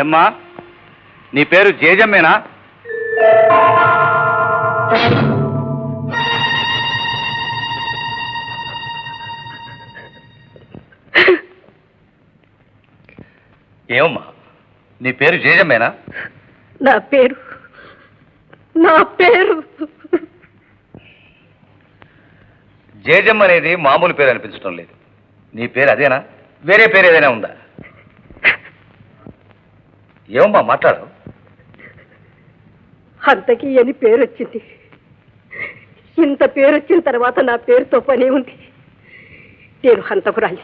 ఏమ్మా? నీ పేరు జేజమ్మేనా? ఏమమ్మా నీ పేరు జేజమ్మేనా? నా పేరు నా పేరు. జేజమ్మ అనేది మామూలు పేరు అనిపించడం లేదు. నీ పేరు అదేనా? వేరే పేరు ఏదైనా ఉందా? ఏమమ్మా మాట్లాడు. అంతకి అని పేరు వచ్చింది ఇంత పేరు వచ్చిన తర్వాత నా పేరుతో పని ఉంది. నేను హంతకురాలి.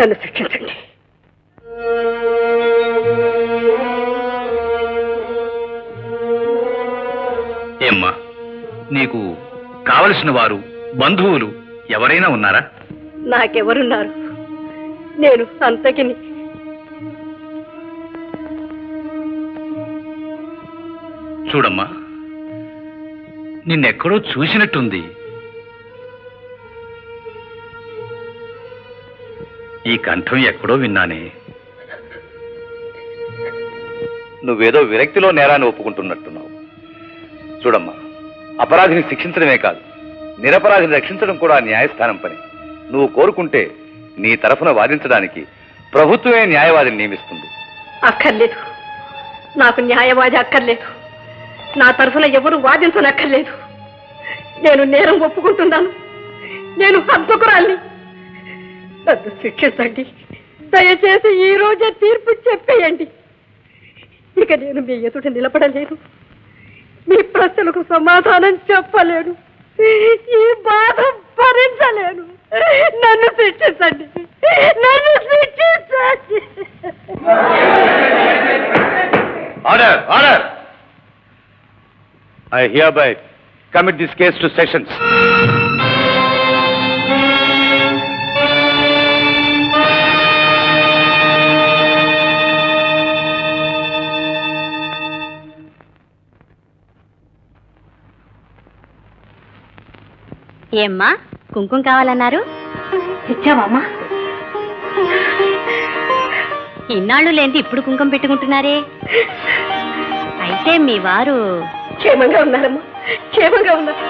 నన్ను శిక్షించండి. ఏమ్మా నీకు కావలసిన వారు బంధువులు ఎవరైనా ఉన్నారా? నాకెవరున్నారు? నేను అంతకిని చూడమ్మా నిన్నెక్కడో చూసినట్టుంది. ఈ కంఠం ఎక్కడో విన్నానే. నువ్వేదో విరక్తిలో నేరాన్ని ఒప్పుకుంటున్నట్టున్నావు. చూడమ్మా అపరాధిని శిక్షించడమే కాదు నిరపరాధిని రక్షించడం కూడా న్యాయస్థానం పని. నువ్వు కోరుకుంటే నీ తరఫున వాదించడానికి ప్రభుత్వమే న్యాయవాదిని నియమిస్తుంది. అక్కర్లేదు. నాకు న్యాయవాది అక్కర్లేదు. నా తరఫున ఎవరు వాదించనక్కర్లేదు. నేను నేరం ఒప్పుకుంటున్నాను. నేను హంతకురాల్ని. నన్ను శిక్షించండి. దయచేసి ఈ రోజే తీర్పు చెప్పేయండి. ఇక నేను మీ ఎదుట నిలబడలేను. మీ ప్రశ్నలకు సమాధానం చెప్పలేను. ఈ బాధ భరించలేను. నన్ను శిక్షించండి. నన్ను శిక్షించండి. Order order I hereby commit this case to sessions ఏమ్మా కుంకుమ కావాలన్నారు? ఇచ్చావమ్మా. ఇన్నాళ్ళు లేని ఇప్పుడు కుంకుమ పెట్టుకుంటున్నారే? అయితే మీ వారు క్షేమంగా ఉన్నారమ్మా క్షేమంగా ఉన్నారు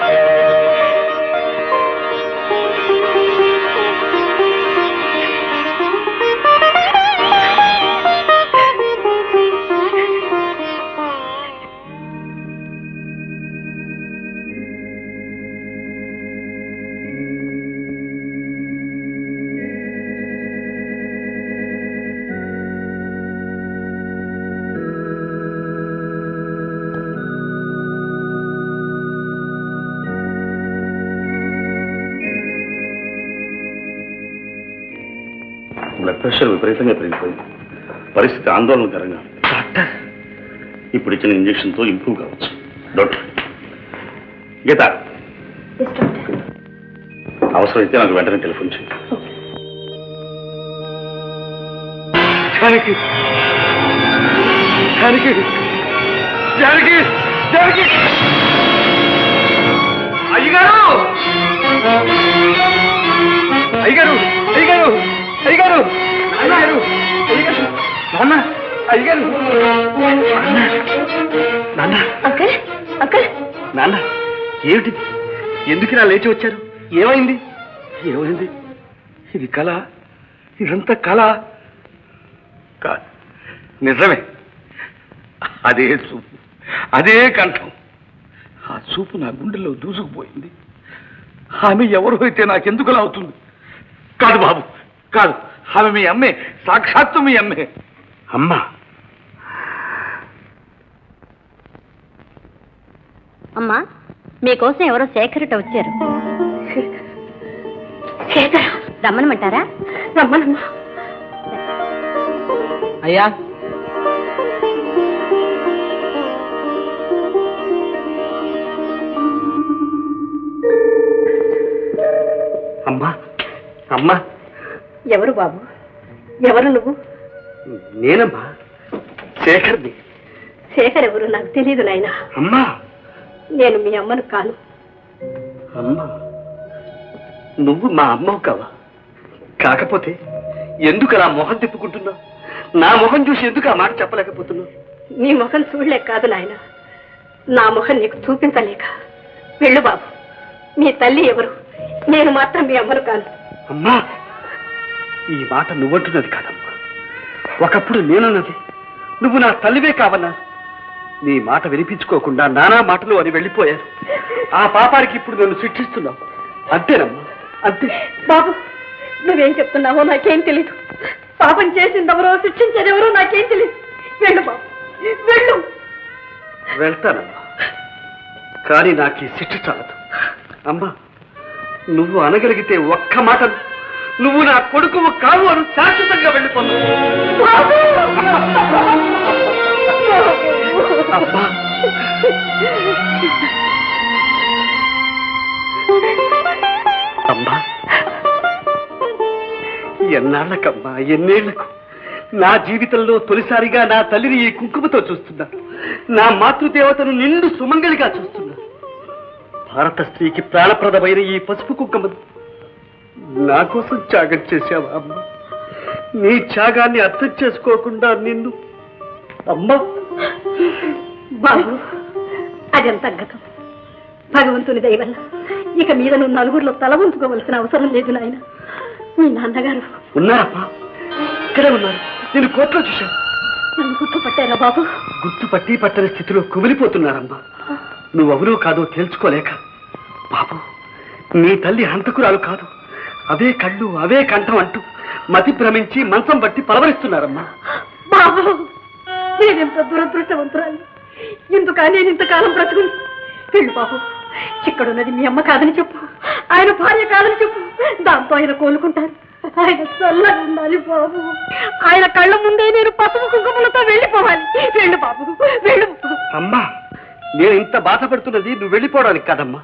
ప్రెషర్ విపరీతంగా పెరిగిపోయింది పరిస్థితి ఆందోళనకరంగా డాక్టర్. ఇప్పుడు ఇచ్చిన ఇంజక్షన్తో ఇంప్రూవ్ కావచ్చు. డాక్టర్. గీత. అవసరమైతే నాకు వెంటనే టెలిఫోన్ చేయి. జానకి. జానకి. జానకి. జానకి. నాన్న నాన్న. Uncle uncle. నాన్న ఏమిటి? ఎందుకు ఇలా లేచి వచ్చారు? ఏమైంది? ఏమైంది? ఇది కళ ఇదంతా కళ. కాదు నిజమే. అదే చూపు అదే కంఠం. ఆ చూపు నా గుండెల్లో దూసుకుపోయింది. ఆమె ఎవరు అయితే నాకెందుకులా అవుతుంది? కాదు బాబు కాదు. ఆమె మీ అమ్మే సాక్షాత్తు మీ అమ్మే. అమ్మా. అమ్మా మీకోసం ఎవరో శేఖరట వచ్చారు. శేఖర రమ్మనమంటారా? రమ్మనమ్మా. అయ్యా. అమ్మా అమ్మా. ఎవరు బాబు? ఎవరు నువ్వు? నేనమ్మా శేఖర్ని శేఖర్ ఎవరు నాకు తెలియదు నాయనా. అమ్మా. నేను మీ అమ్మను కాను. అమ్మా. నువ్వు మా అమ్మవు కావా? కాకపోతే ఎందుకు అలా మొహం తిప్పుకుంటున్నావు? నా ముఖం చూసి ఎందుకు ఆ మాట చెప్పలేకపోతున్నావు? నీ ముఖం చూడలేక కాదు నాయన. నా ముఖం నీకు చూపించలేక. వెళ్ళు బాబు. మీ తల్లి ఎవరు? నేను మాత్రం మీ అమ్మను కాను. అమ్మా ఈ మాట నువ్వంటున్నది కాదమ్మా. ఒకప్పుడు నేనున్నది. నువ్వు నా తల్లివే కావన్నా. నీ మాట వినిపించుకోకుండా నానా మాటలు అని వెళ్ళిపోయాను. ఆ పాపానికి ఇప్పుడు నన్ను శిక్షిస్తున్నావు. అంతేనమ్మా అంతే. బాబు నువ్వేం చెప్తున్నావో నాకేం తెలీదు. పాపం చేసిందెవరో శిక్షించేదెవరో నాకేం తెలీదు. వెళ్ళు బాబు వెళ్ళు. వెళ్తానమ్మా. కానీ నాకు ఈ శిక్ష చాలదు. అమ్మా నువ్వు అనగలిగితే ఒక్క మాట నువ్వు నా కొడుకు కావు అని శాశ్వతంగా అమ్మా అమ్మా ఎన్నాళ్ళకమ్మా ఎన్నేళ్ళకు? నా జీవితంలో తొలిసారిగా నా తల్లిని ఈ కుంకుమతో చూస్తున్నా. నా మాతృదేవతను నిండు సుమంగళిగా చూస్తున్నా. భారత స్త్రీకి ప్రాణప్రదమైన ఈ పసుపు కుంకుమ నా కోసం త్యాగం చేశావా అమ్మ? నీ త్యాగాన్ని అర్థం చేసుకోకుండా నిన్ను అమ్మా? బాబు అదంతా గతం భగవంతుని దయ వల్ల ఇక మీద నువ్వు నలుగురిలో తల ఉంచుకోవలసిన అవసరం లేదు నాయన. మీ నాన్నగారు ఉన్నారమ్మా. ఇక్కడే ఉన్నారు. నేను కోర్టులో చూశాను. నన్ను గుర్తుపట్టారా బాబు? గుర్తుపట్టి పట్టని స్థితిలో కుమిలిపోతున్నారమ్మా. నువ్వెవరో కాదో తేల్చుకోలేక. బాబు నీ తల్లి హంతకురాలు కాదు. అవే కళ్ళు అవే కంఠం అంటూ మతి భ్రమించి మంచం బట్టి పలవరిస్తున్నారమ్మా. బాబు నేనెంత దురదృష్టవంతురాలి? ఎందుకా నేను ఇంతకాలం బ్రతుకుని? వెళ్ళు బాబు ఇక్కడున్నది మీ అమ్మ కాదని చెప్పు. ఆయన భార్య కాదని చెప్పు. దాంతో ఆయన కోలుకుంటారు. ఆయన చల్లగా ఉండాలి బాబు. ఆయన కళ్ళ ముందే నేను పసుపు కుంకుమలతో వెళ్ళిపోవాలి. వెళ్ళు బాబు వెళ్ళు. అమ్మా నేను ఇంత బాధపడుతున్నది నువ్వు వెళ్ళిపోవడానికి కాదమ్మా.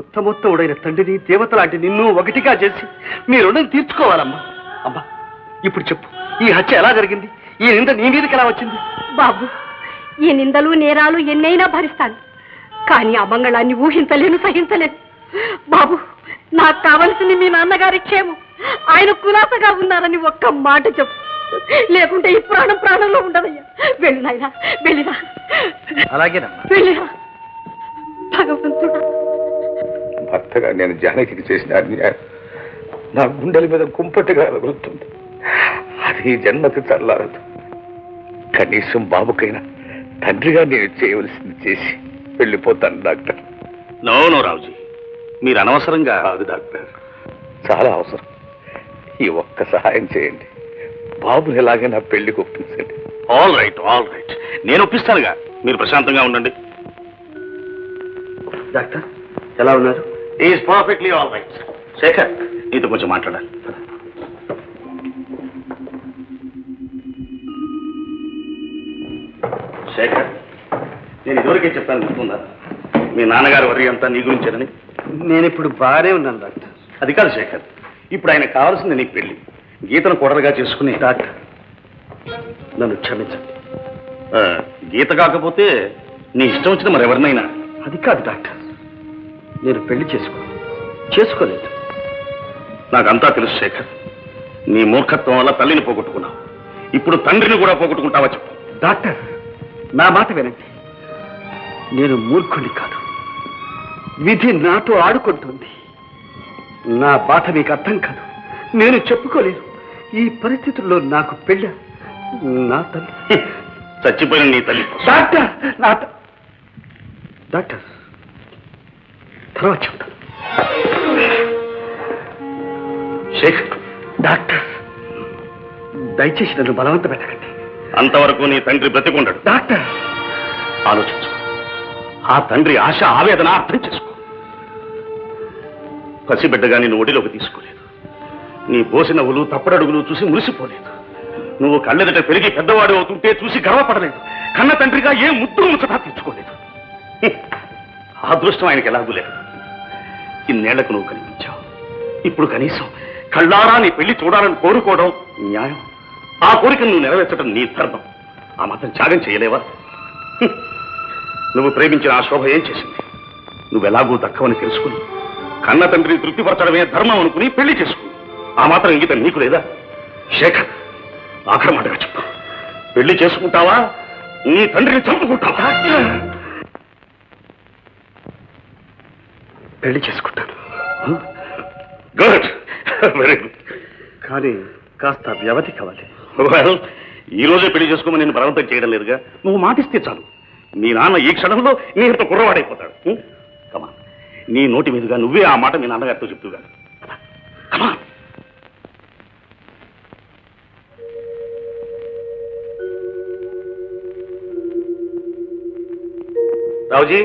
ఉత్తమోత్తముడైన తండ్రిని దేవత లాంటి నిన్ను ఒకటిగా చేసి మీ రుణం తీర్చుకోవాలమ్మా. అమ్మా ఇప్పుడు చెప్పు ఈ హత్య ఎలా జరిగింది? ఈ నింద నీ మీదకి ఎలా వచ్చింది? బాబు ఈ నిందలు నేరాలు ఎన్నైనా భరిస్తాను. కానీ ఆ మంగళాన్ని ఊహించలేను సహించలేను. బాబు నాకు కావలసింది మీ నాన్నగారి క్షేమం. ఆయన కులాసగా ఉన్నారని ఒక్క మాట చెప్పు. లేకుంటే ఈ ప్రాణం ప్రాణంలో ఉండదయ్యా. వెళ్ళు నాయనా వెళ్ళిరా అలాగేనమ్మా. వెళ్ళిరా భగవంతుడా. భర్తగా నేను జానకికి చేసిన అన్యాయం. నా గుండెల మీద కుంపటిగా రగులుతుంది అది జన్మకి చల్లారదు కనీసం బాబుకైనా తండ్రిగా నేను చేయవలసింది చేసి వెళ్ళిపోతాను డాక్టర్. No no Raoji. మీరు అనవసరంగా కాదు డాక్టర్. చాలా అవసరం. ఈ ఒక్క సహాయం చేయండి. బాబుని ఎలాగైనా పెళ్ళికి ఒప్పించండి. ఆల్ రైట్ ఆల్ రైట్ నేను ఒప్పిస్తానుగా. మీరు ప్రశాంతంగా ఉండండి. డాక్టర్ ఎలా ఉన్నారు? Is perfectly all right Shekhar నీతో కొంచెం మాట్లాడాలి. శేఖర్ నేను ఇదివరకే చెప్పాను గుర్తుందా మీ నాన్నగారి వరి అంతా నీ గురించేనని? నేను ఇప్పుడు బాగానే ఉన్నాను డాక్టర్. అది కాదు శేఖర్. ఇప్పుడు ఆయన కావాల్సింది నీకు పెళ్ళి. గీతను కొడలుగా చేసుకుని డాక్టర్. నన్ను క్షమించండి. ఆ, గీత కాకపోతే నీ ఇష్టం వచ్చిన మరెవరినైనా? అది కాదు డాక్టర్. నేను పెళ్ళి చేసుకో చేసుకోలేదు. నాకంతా తెలుసు శేఖర్. నీ మూర్ఖత్వం వల్ల తల్లిని పోగొట్టుకున్నావు. ఇప్పుడు తండ్రిని కూడా పోగొట్టుకుంటావా చెప్పు. డాక్టర్ నా మాట వినండి. నేను మూర్ఖుని కాదు. విధి నాతో ఆడుకుంటుంది. నా బాధ మీకు అర్థం కాదు. నేను చెప్పుకోలేను ఈ పరిస్థితుల్లో నాకు పెళ్ళ నా తల్లి. చచ్చిపోయిన నీ తల్లి డాక్టర్ నా డాక్టర్. తర్వాత చెప్తాను శేఖర్ డాక్టర్ దయచేసి నన్ను బలవంత పెట్టకండి. అంతవరకు నీ తండ్రి బ్రతికుండడు. డాక్టర్! ఆలోచించు. ఆ తండ్రి ఆశ ఆవేదన అర్థం చేసుకో. పసిబిడ్డగా నిన్ను ఒడిలోకి తీసుకోలేదు. నీ పోసిన నవ్వులు తప్పడడుగులు చూసి మురిసిపోలేదు. నువ్వు కళ్ళెదట పెరిగి పెద్దవాడు అవుతుంటే చూసి గర్వపడలేదు. కన్న తండ్రిగా ఏ ముద్దు ముచ్చటా తీర్చుకోలేదు. అదృష్టం ఆయనకి ఎలాగూ లేదు. ఇన్నేళ్ళకు నువ్వు కనిపించావు. ఇప్పుడు కనీసం కళ్ళారా నీ పెళ్ళి చూడాలని కోరుకోవడం న్యాయం. ఆ కోరికను నువ్వు నెరవేర్చడం నీ ధర్మం. ఆ మాత్రం త్యాగం చేయలేవా? నువ్వు ప్రేమించిన ఆ శోభ ఏం చేసింది? నువ్వెలాగూ దక్కవని తెలుసుకుని కన్న తండ్రిని తృప్తిపరచడమే ధర్మం అనుకుని పెళ్ళి చేసుకుని ఆ మాత్రం ఇంగిత నీకు లేదా? శేఖర్ ఆఖరి మాటగా చెప్పు పెళ్ళి చేసుకుంటావా? నీ తండ్రిని చంపుకుంటావా? పెళ్ళి చేసుకుంటాను. గుడ్. Very good. కానీ కాస్త వ్యవధి కావాలి. వెల్ ఈ రోజే పెళ్ళి చేసుకోమని నేను బలవంతం చేయడం లేదుగా. నువ్వు మాటిస్తే చాలు. మీ నాన్న ఈ క్షణంలో నీతో కుర్రవాడైపోతాడు. కమా నీ నోటి మీదుగా నువ్వే ఆ మాట మీ నాన్నగారితో చెప్తుగా కమా రావుజీ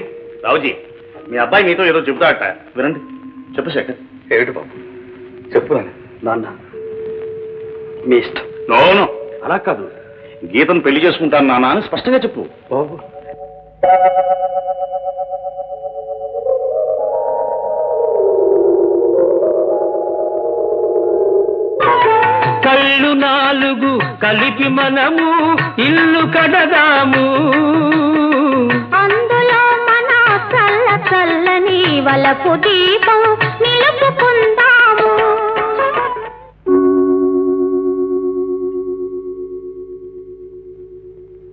రావుజీ. మీ అబ్బాయి మీతో ఏదో చెబుతాడట. వినండి. చెప్పు శేఖర్. ఏమిటి బాబు? చెప్పు నాన్న. నాన్న మీ ఇష్టం. నోను అలా కాదు. గీతను పెళ్ళి చేసుకుంటాను నాన్న అని స్పష్టంగా చెప్పు. బాబు. కళ్ళు నాలుగు కలిపి మనము ఇల్లు కడదాము. వలపు దీపం నిలుపుకుందాము.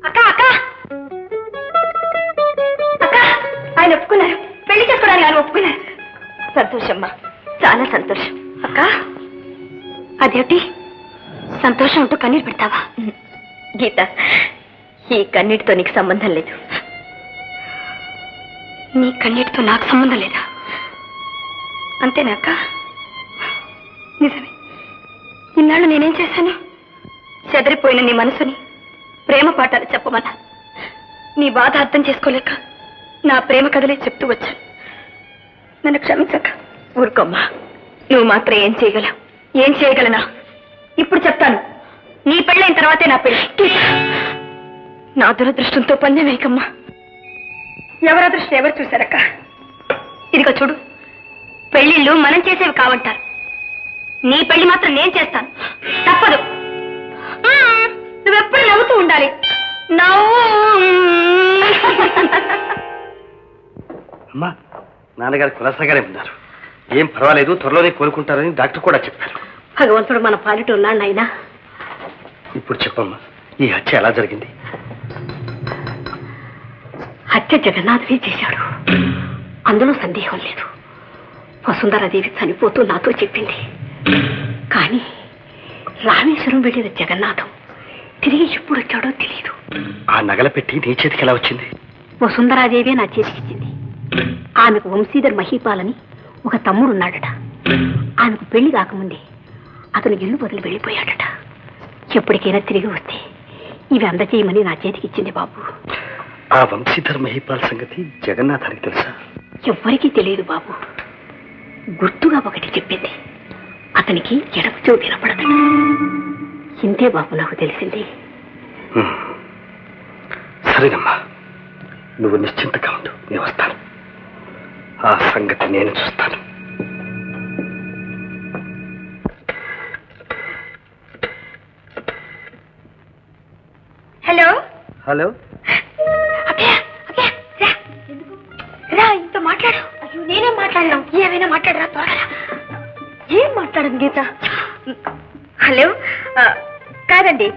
అక్క అక్క. అక్క ఆయన ఒప్పుకున్నారు. పెళ్ళి చేసుకోవడానికి ఆయన ఒప్పుకున్నారు. సంతోషమ్మా చాలా సంతోషం. అక్క అదేమిటి? సంతోషం ఉంటూ కన్నీరు పెడతావా? గీత ఈ కన్నీటితో నీకు సంబంధం లేదు. నీ కన్నీటితో నాకు సంబంధం లేదా? అంతేనాక? నిజమే. ఇన్నాళ్ళు నేనేం చేశాను? చెదరిపోయిన నీ మనసుని ప్రేమ పాఠాలు చెప్పమన్నా. నీ బాధ అర్థం చేసుకోలేక నా ప్రేమ కథలే చెప్తూ వచ్చాను. నన్ను క్షమించక. ఊరుకోమ్మా. నువ్వు మాత్రం ఏం చేయగలవు? ఏం చేయగలనా? ఇప్పుడు చెప్తాను. నీ పెళ్ళైన తర్వాతే నా పెళ్ళి. నా దురదృష్టంతో పందెమేకమ్మా ఎవరి అదృష్టం ఎవరు చూశారక్క? ఇదిగో చూడు పెళ్ళిళ్ళు మనం చేసేవి కావంటారు. నీ పెళ్ళి మాత్రం నేను చేస్తాను. తప్పదు. నువ్వెప్పుడు నవ్వుతూ ఉండాలి. నవ్వు. అమ్మా నాన్నగారు కులసగానే ఉన్నారు. ఏం పర్వాలేదు త్వరలోనే కోలుకుంటారని డాక్టర్ కూడా చెప్పారు. భగవంతుడు మన పాలిట ఉన్నాడు అయినా ఇప్పుడు చెప్పమ్మా ఈ హత్య ఎలా జరిగింది? హత్య జగన్నాథుడే చేశాడు. అందులో సందేహం లేదు. వసుంధరాదేవి చనిపోతూ నాతో చెప్పింది. కానీ రామేశ్వరం వెళ్ళిన జగన్నాథం తిరిగి ఎప్పుడు వచ్చాడో తెలియదు. ఆ నగల పెట్టి నీ చేతికి ఎలా వచ్చింది? వసుంధరాదేవి నా చేతికిచ్చింది ఆమెకు వంశీధర్ మహీపాలని ఒక తమ్ముడు ఉన్నాడట ఆమెకు పెళ్ళి కాకముందే అతను ఇల్లు వదిలి వెళ్ళిపోయాడట. ఎప్పటికైనా తిరిగి వస్తే ఇవి అందజేయమని నా చేతికిచ్చింది బాబు. ఆ వంశీధర్ మహిపాల్ సంగతి జగన్నాథానికి తెలుసా? ఎవ్వరికీ తెలియదు బాబు. గుర్తుగా ఒకటి చెప్పింది. అతనికి ఎడమ చెవు వినపడదు ఇంతే బాబు నాకు తెలిసింది. సరేనమ్మా. నువ్వు నిశ్చింతగా ఉండు. నేను వస్తాను. ఆ సంగతి నేను చూస్తాను. హలో? హలో? మాట్లాడు. అయ్యో నేనేం మాట్లాడను? ఏమైనా మాట్లాడరా త్వరగా. ఏం మాట్లాడను గీత? హలో ఆ, కాదండి?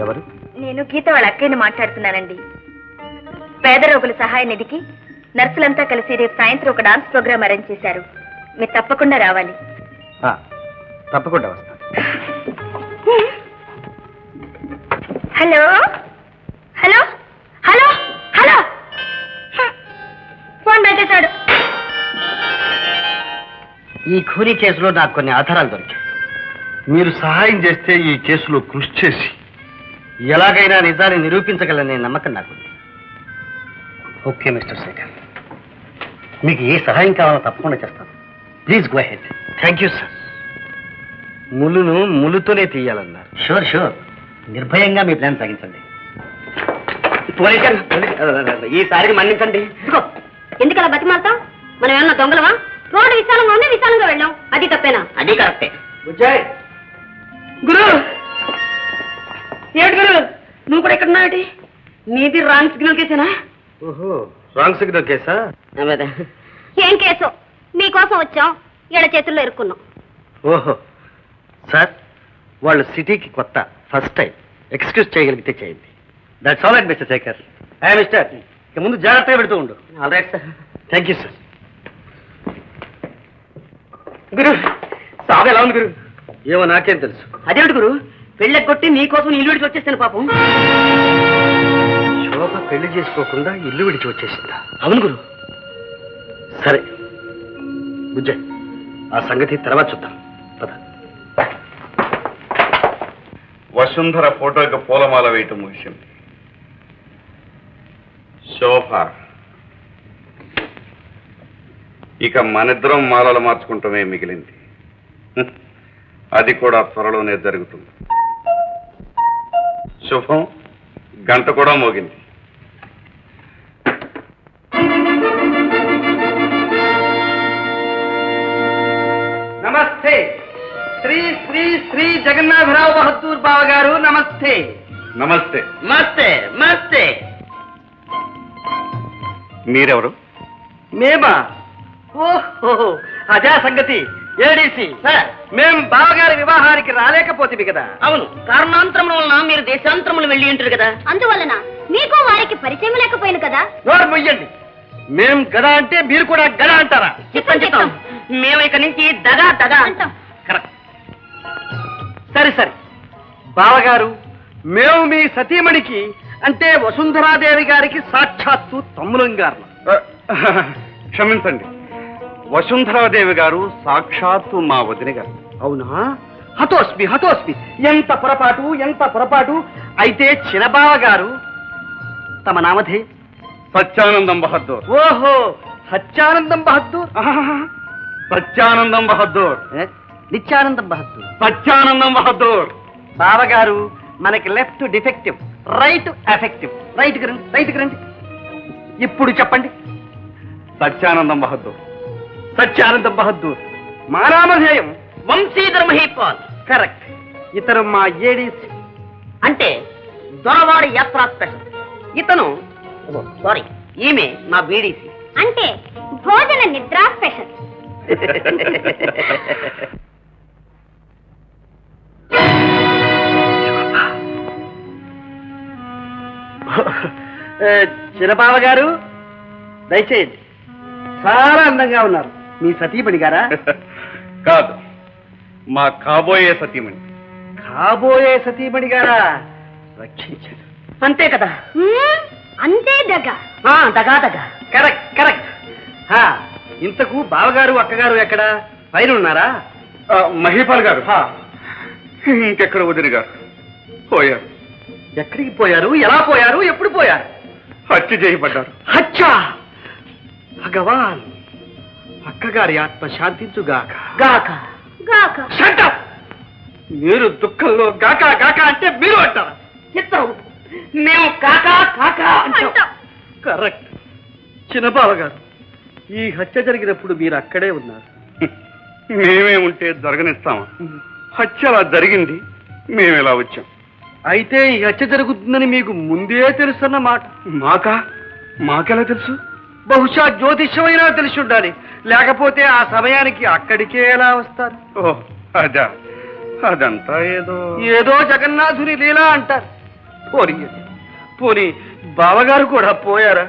ఎవరు? నేను గీత వాళ్ళ అక్కయ్యని మాట్లాడుతున్నానండి. పేద రోగుల సహాయ నిధికి నర్సులంతా కలిసి రేపు సాయంత్రం ఒక డాన్స్ ప్రోగ్రామ్ అరేంజ్ చేశారు. మీరు తప్పకుండా రావాలి. ఆ, తప్పకుండా వస్తాను హలో? హలో? పెట్టేశాడు. ఈ ఖూనీ కేసులో నాకు కొన్ని ఆధారాలు దొరికాయి. మీరు సహాయం చేస్తే ఈ కేసులో కృషి చేసి. ఎలాగైనా నిజాన్ని నిరూపించగలనే నమ్మకం నాకుంది. Okay mister Shekhar. మీకు ఏ సహాయం కావాలో తప్పకుండా చేస్తాను. Please go ahead thank you sir. ములును ములుతోనే తీయాలన్నారు. Sure sure. నిర్భయంగా మీ ప్లాన్ సాగించండి. ఈసారికి మన్నించండి. ఇదిగో, ఎందుకలా బతిమాలతాం మనం ఏమన్నా దొంగలమా? రోడ్డు విశాలంగా ఉంది విశాలంగా వెళ్ళాం. అది తప్పేనా? అది కరెక్టే. గురు! ఏమిటి గురు? నువ్వు కూడా ఇక్కడ ఉన్నావు నీది రాంగ్ సిగ్నల్ కేసేనా? ఓహో రాంగ్ సిగ్నల్ కేసా? ఏం కేసు? మీకోసం వచ్చాం. ఈడ చేతుల్లో ఇరుక్కున్నాం. ఓహో. సార్ వాళ్ళు సిటీకి కొత్త. First time. ఎక్స్క్యూజ్ చేయగలిగితే చేయండి. That's all right mister Shekhar A mister ఇక ముందు జాగ్రత్తగా పెడుతూ ఉండు. All right sir thank you sir గురు సాగు ఎలా ఉంది గురు? ఏమో నాకేం తెలుసు. అదేమిటి గురు? పెళ్ళ కొట్టి నీ కోసం ఇల్లు విడిచి వచ్చేస్తాను పాపం. శోభ పెళ్ళి చేసుకోకుండా ఇల్లు విడిచి వచ్చేసిందా? అవును గురు. సరే. బుజ్జయ్ ఆ సంగతి తర్వాత చూద్దాం. పద. వసుంధర ఫోటోకి పూలమాల వేయటం ముగిసింది శోభ. ఇక మనిద్దరం మాలలు మార్చుకుంటమే మిగిలింది. అది కూడా త్వరలోనే జరుగుతుంది. శుభం. గంట కూడా మోగింది. నమస్తే. శ్రీ శ్రీ శ్రీ జగన్నాథరావు బహదూర్ బావ గారు నమస్తే. నమస్తే. మస్తే మస్తే మీరెవరు? మేమా? ఓహో అదే సంగతి. ఏడీసీ. సార్. మేం బావగారి వివాహానికి రాలేకపోతే కదా. అవును. కారణాంతరం వలన మీరు దేశాంతరములు వెళ్ళి ఉంటారు కదా. అందువలన మీకు వారికి పరిచయం లేకపోయింది కదా. నోరు మొయ్యండి. మేం గద అంటే మీరు కూడా గద అంటారా? చిత్తం. చిత్తం. మేము ఇక నుంచి దగా దగా. అంటాం. కరెక్ట్. సరే సరే. బావగారు మేము మీ సతీమణికి అంటే వసుంధరాదేవి గారికి సాక్షాత్తు తమ్ములం గారు. క్షమించండి. వసుంధరాదేవి గారు సాక్షాత్తు మా వదిన గారు. అవునా? హతోస్మి హతోస్మి. ఎంత పొరపాటు ఎంత పొరపాటు. అయితే చిరబావ గారు తమ నామధే. సత్యానందం బహద్దూర్. ఓహో సత్యానందం బహద్దూర్. సత్యానందం బహద్దూర్? నిత్యానందం బహద్దూర్. సత్యానందం బహద్దూర్. బావగారు మనకి left defective. Right effective right రండి రైట్ రండి. ఇప్పుడు చెప్పండి. సత్యానందం బహద్దూర్. సత్యానందం బహద్దూర్. మా నామధేయం వంశీధర మహీపాల్. కరెక్ట్ ఇతరు మా ఏడీసీ అంటే దొరవాడి యాత్రా స్పెషల్. ఇతను సారీ ఈమె మా బీడీసీ అంటే భోజన నిద్ర స్పెషల్. చిరబావ గారు దయచేయండి. చాలా అందంగా ఉన్నారు. మీ సతీమణి గారా? కాదు మా కాబోయే సతీమణి. కాబోయే సతీమణి గారా? రక్షించారు అంతే కదా? అంతే దగ్గ ఆ, దగా దగా. Correct correct. హా, ఇంతకు బావగారు అక్కగారు ఎక్కడ? పైన ఉన్నారా? ఆ, మహీపాల్ గారు. ఇంకెక్కడ వదిన గారు పోయారు. ఎక్కడికి పోయారు? ఎలా పోయారు? ఎప్పుడు పోయారు? హత్య చేయబడ్డారు. అచ్చా భగవాన్ అక్కగారి ఆత్మ శాంతించుగాక గాక. గాక. up! మీరు దుఃఖంలో గాక గాక అంటే మీరు అంటారా. చిత్తం మేము కాకా కాకా అంటాం. కరెక్ట్ చిన్నబావ గారు ఈ హత్య జరిగినప్పుడు మీరు అక్కడే ఉన్నారు. మేమే ఉంటే జరగనిస్తామా? హత్య అలా జరిగింది మేము ఇలా వచ్చాం? అయితే ఈ హత్య జరుగుతుందని మీకు ముందే తెలుసన్న మాట. మాకా? మాకెలా తెలుసు? బహుశా జ్యోతిష్యమైనా తెలిసి ఉండాలి. లేకపోతే ఆ సమయానికి అక్కడికే ఎలా వస్తారు? ఓ అదా. అదంతా ఏదో. ఏదో జగన్నాథుని లీలా అంటారు. పోనీ పోనీ బావగారు కూడా పోయారా?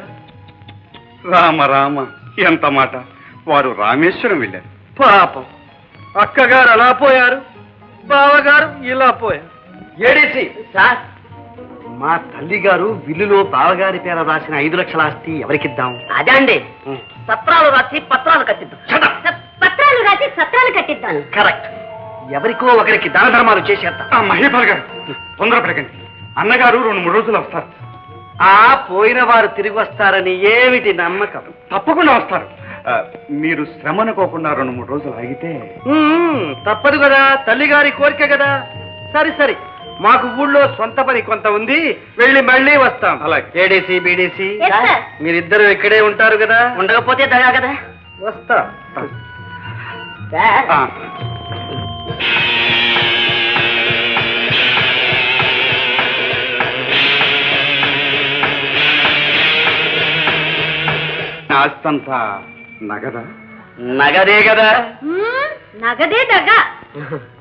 రామ రామ ఎంత మాట. వారు రామేశ్వరం వెళ్ళారు. పాపం. అక్కగారు అలా పోయారు. బావగారు ఇలా పోయారు. ఏడేసి? సార్ మా తల్లి గారు బిల్లులో బావగారి పేర రాసిన ఐదు లక్షల ఆస్తి ఎవరికిద్దాం? అదే అండి. పత్రాలు రాసి పత్రాలు కట్టిద్దాం. పత్రాలు రాసి సత్రాలు కట్టిద్దాం. కరెక్ట్ ఎవరికో ఒకరికి దాన ధర్మాలు చేసేద్దాం. ఆ మహేపాల్ గారు తొందరపడకండి అన్నగారు రెండు మూడు రోజులు వస్తారు. ఆ పోయిన వారు తిరిగి వస్తారని ఏమిటి నమ్మకం? తప్పకుండా వస్తారు. మీరు శ్రమ అనుకోకుండా రెండు మూడు రోజులు ఆగితే తప్పదు కదా. తల్లిగారి కోరిక కదా. సరే సరే. మాకు ఊళ్ళో సొంత పని కొంత ఉంది. వెళ్ళి మళ్ళీ వస్తాం. అలాగే. ADC BDC. Yes, sir. మీరిద్దరు ఇక్కడే ఉంటారు కదా? ఉండకపోతే దగా కదా? వస్తా. ఆస్తంతా నగదా? నగదే కదా? నగదే దగ్గ